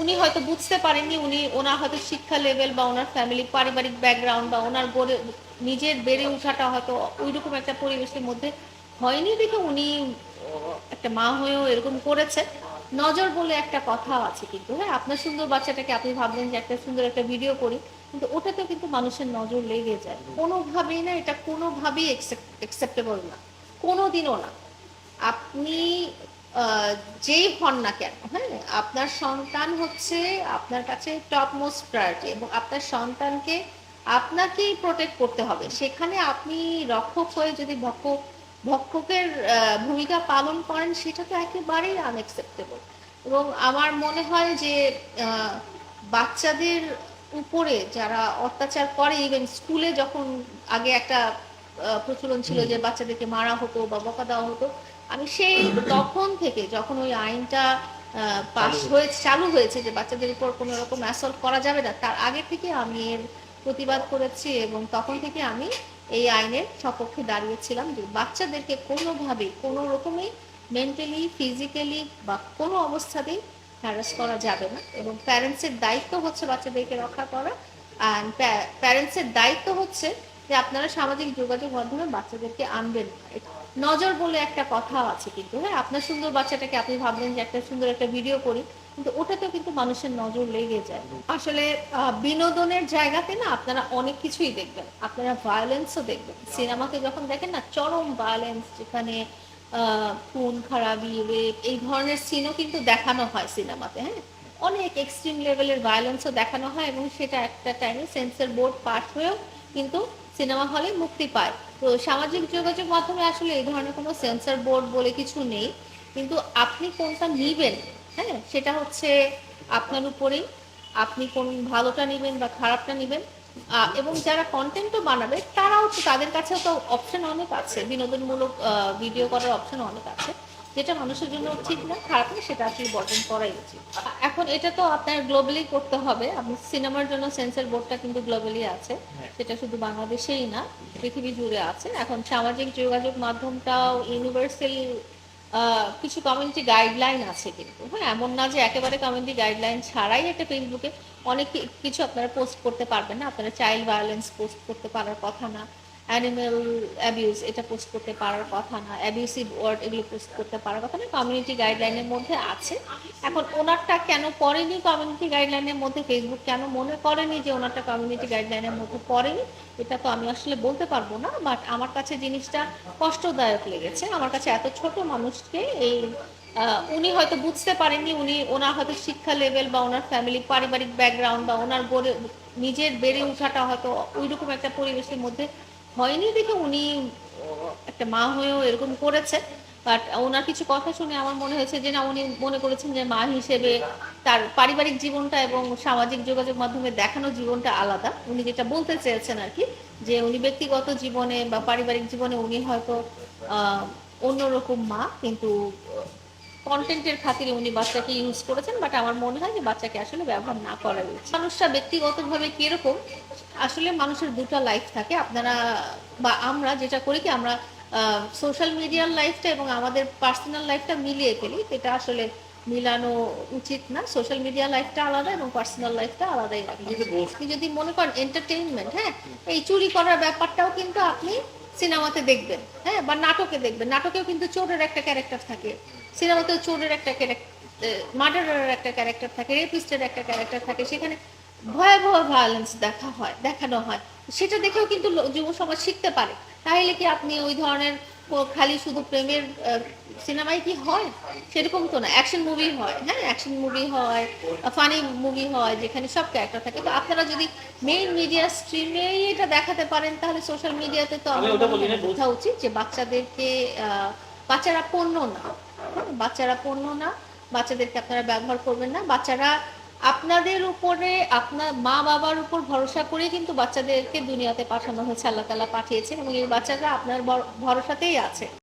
উনি হয়তো বুঝতে পারেননি, উনি ওনার হয়তো শিক্ষা লেভেল বা ওনার ফ্যামিলি পারিবারিক ব্যাকগ্রাউন্ড বা ওনার গড়ে, নিজের বেড়ে ওঠাটা হয়তো ওইরকম একটা পরিবেশের মধ্যে হয়নি দেখে উনি, একটা মা হয়েও এরকম করেছে। নজর বলে একটা কথা আছে কিন্তু হ্যাঁ আপনার সুন্দর বাচ্চাটাকে আপনি ভাবলেন যে একটা সুন্দর একটা ভিডিও করি, কিন্তু ওটাতেও কিন্তু মানুষের নজর লেগে যায়। কোনোভাবেই না, এটা কোনোভাবেই অ্যাকসেপ্টেবল না, কোনোদিনও না। আপনি যেই হন না কেন হ্যাঁ আপনার সন্তান হচ্ছে আপনার কাছে টপ মোস্ট প্রায়োরিটি এবং আপনার সন্তানকে আপনাকেই প্রোটেক্ট করতে হবে। সেখানে আপনি রক্ষক হয়ে যদি ভক্ষক ভক্ষকের ভূমিকা পালন করেন, সেটা তো একেবারেই আনএক্সেপ্টেবল এবং আমার মনে হয় যে বাচ্চাদের উপরে যারা অত্যাচার করে ইভেন স্কুলে যখন আগে একটা প্রচলন ছিল যে বাচ্চাদেরকে মারা হতো বা বকা দেওয়া হতো আমি সেই তখন থেকে যখন ওই আইনটা পাশ হয়েছে চালু হয়েছে যে বাচ্চাদের উপর কোনো রকম অ্যাসল্ট করা যাবে না তার আগে থেকে আমি এর প্রতিবাদ করেছি এবং তখন থেকে আমি এই আইনের সপক্ষে দাঁড়িয়েছিলাম যে বাচ্চাদেরকে কোনোভাবেই কোনো রকমেই মেন্টালি ফিজিক্যালি বা কোনো অবস্থাতেই হ্যারাস করা যাবে না এবং প্যারেন্টসের দায়িত্ব হচ্ছে বাচ্চাদেরকে রক্ষা করা অ্যান্ড প্যারেন্টসের দায়িত্ব হচ্ছে যে আপনারা সামাজিক যোগাযোগ মাধ্যমে বাচ্চাদেরকে আনবেন। নজর বলে একটা কথা আছে কিন্তু হ্যাঁ? আপনার সুন্দর বাচ্চাটাকে আপনি ভাবলেন যে একটা সুন্দর একটা ভিডিও করি, কিন্তু ওটাতেও কিন্তু মানুষের নজর লেগে যায়। আসলে বিনোদনের জায়গাতে না আপনারা অনেক কিছুই দেখবেন। আপনারা ভায়োলেন্সও দেখবেন। সিনেমাতে যখন দেখেন না, চরম ভায়োলেন্স যেখানে খুন, খারাপি রেপ এই ধরনের সিনও কিন্তু দেখানো হয় সিনেমাতে হ্যাঁ? অনেক এক্সট্রিম লেভেলের ভায়োলেন্সও দেখানো হয় এবং সেটা একটা টাইমে সেন্সর বোর্ড পাস হয়েও কিন্তু সিনেমা হলে মুক্তি পায়। তো সামাজিক যোগাযোগ মাধ্যমে আসলে এই ধরনের কোনো সেন্সর বোর্ড বলে কিছু নেই। কিন্তু আপনি কোনটা নিবেন হ্যাঁ সেটা হচ্ছে আপনার উপরেই। আপনি কোন ভালোটা নেবেন বা খারাপটা নেবেন। এবং যারা কন্টেন্টও বানাবে, তারাও তাদের কাছেও তো অপশন অনেক আছে। বিনোদনমূলক ভিডিও করার অপশন অনেক আছে। যেটা মানুষের জন্য ঠিক না খারাপ না সেটা আসলে বর্জন করাই উচিত। এখন এটা তো আপনার গ্লোবালি করতে হবে। আপনি সিনেমার জন্য সেন্সর বোর্ডটা কিন্তু গ্লোবালি আছে। সেটা শুধু বাংলাদেশেই না পৃথিবী জুড়ে আছে। এখন সামাজিক যোগাযোগ মাধ্যমটাও ইউনিভার্সাল কিছু কমিউনিটি গাইডলাইন আছে কিন্তু। হ্যাঁ এমন না যে একেবারে কমিউনিটি গাইডলাইন ছাড়াই একটা ফেসবুকে অনেক কিছু আপনারা পোস্ট করতে পারবেন না। আপনারা চাইল্ড ভায়োলেন্স পোস্ট করতে পারার কথা না। অ্যানিমেল অ্যাবিউজ এটা পোস্ট করতে পারার কথা না। অ্যাবিউসিভ ওয়ার্ড এগুলো পোস্ট করতে পারার কথা না। কমিউনিটি গাইডলাইনের মধ্যে আছে। এখন ওনারটা কেন পড়েনি কমিউনিটি গাইডলাইনের মধ্যে? ফেসবুক কেন মনে করেনি যে ওনারটা কমিউনিটি গাইডলাইনের মধ্যে পড়েনি? এটা তো আমি আসলে বলতে পারব না বাট আমার কাছে জিনিসটা কষ্টদায়ক লেগেছে। আমার কাছে এত ছোট মানুষকে এই উনি হয়তো বুঝতে পারেননি, উনি ওনার হয়তো শিক্ষা লেভেল বা ওনার ফ্যামিলি পারিবারিক ব্যাকগ্রাউন্ড বা ওনার গড়ে, নিজের বেড়ে ওঠাটা হয়তো ওইরকম একটা পরিবেশের মধ্যে হয়নি দেখে উনি একটা মা হয়েও এরকম করেছে। বাট ওনার কিছু কথা শুনে আমার মনে হয়েছে যে না, উনি মনে করেছেন যে মা হিসেবে তার পারিবারিক জীবনটা এবং সামাজিক যোগাযোগ মাধ্যমে দেখানো জীবনটা আলাদা। উনি যেটা বলতে চেয়েছেন আর কি, যে উনি ব্যক্তিগত জীবনে বা পারিবারিক জীবনে উনি হয়তো অন্যরকম মা, কিন্তু কন্টেন্টের খাতিরে উনি বাচ্চাকে ইউজ করেছেন। বাট আমার মনে হয় যে বাচ্চাকে আসলে ব্যবহার না করা উচিত। মানুষটা ব্যক্তিগতভাবে কীরকম আসলে মানুষের দুটো লাইফ থাকে। আপনারা বা আমরা যেটা করি কি আমরা সোশ্যাল মিডিয়ার লাইফটা এবং আমাদের পার্সোনাল লাইফটা মিলিয়ে ফেলি। এটা আসলে মিলানো উচিত না। সোশ্যাল মিডিয়া লাইফটা আলাদা এবং পার্সোনাল লাইফটা আলাদাই আপনি যদি মনে করেন এন্টারটেইনমেন্ট হ্যাঁ এই চুরি করার ব্যাপারটাও কিন্তু আপনি সিনেমাতে দেখবেন হ্যাঁ বা নাটকে দেখবেন। নাটকেও কিন্তু চোরের একটা ক্যারেক্টার থাকে। সিনেমাতেও চোরের একটা ক্যারেক্টার মার্ডারের একটা ক্যারেক্টার থাকে রেপিস্টের একটা ক্যারেক্টার থাকে। সেখানে ভয়াবহ ভায়োলেন্স দেখা হয় দেখানো হয়। সেটা দেখেও কিন্তু যুব সমাজ শিখতে পারে। তাহলে কি আপনি ওই ধরনের খালি শুধু প্রেমের সিনেমায় কি হয়? সেরকম তো না। অ্যাকশন মুভি হয় হ্যাঁ? অ্যাকশন মুভি হয় ফানি মুভি হয় যেখানে সব ক্যারেক্টার থাকে। তো আপনারা যদি মেইন মিডিয়া স্ট্রিমেই এটা দেখাতে পারেন তাহলে সোশ্যাল মিডিয়াতে তো না, বোঝা উচিত যে বাচ্চাদেরকে আহ, বাচ্চারা পণ্য না। বাচ্চারা পণ্য না বাচ্চাদেরকে আপনারা ব্যবহার করবেন না। বাচ্চারা আপনাদের উপরে, আপনার মা বাবার উপর ভরসা করে কিন্তু বাচ্চাদেরকে দুনিয়াতে পাঠানো হয়েছে, আল্লাহ তালা পাঠিয়েছেন এবং এই বাচ্চারা আপনার ভরসাতেই আছে।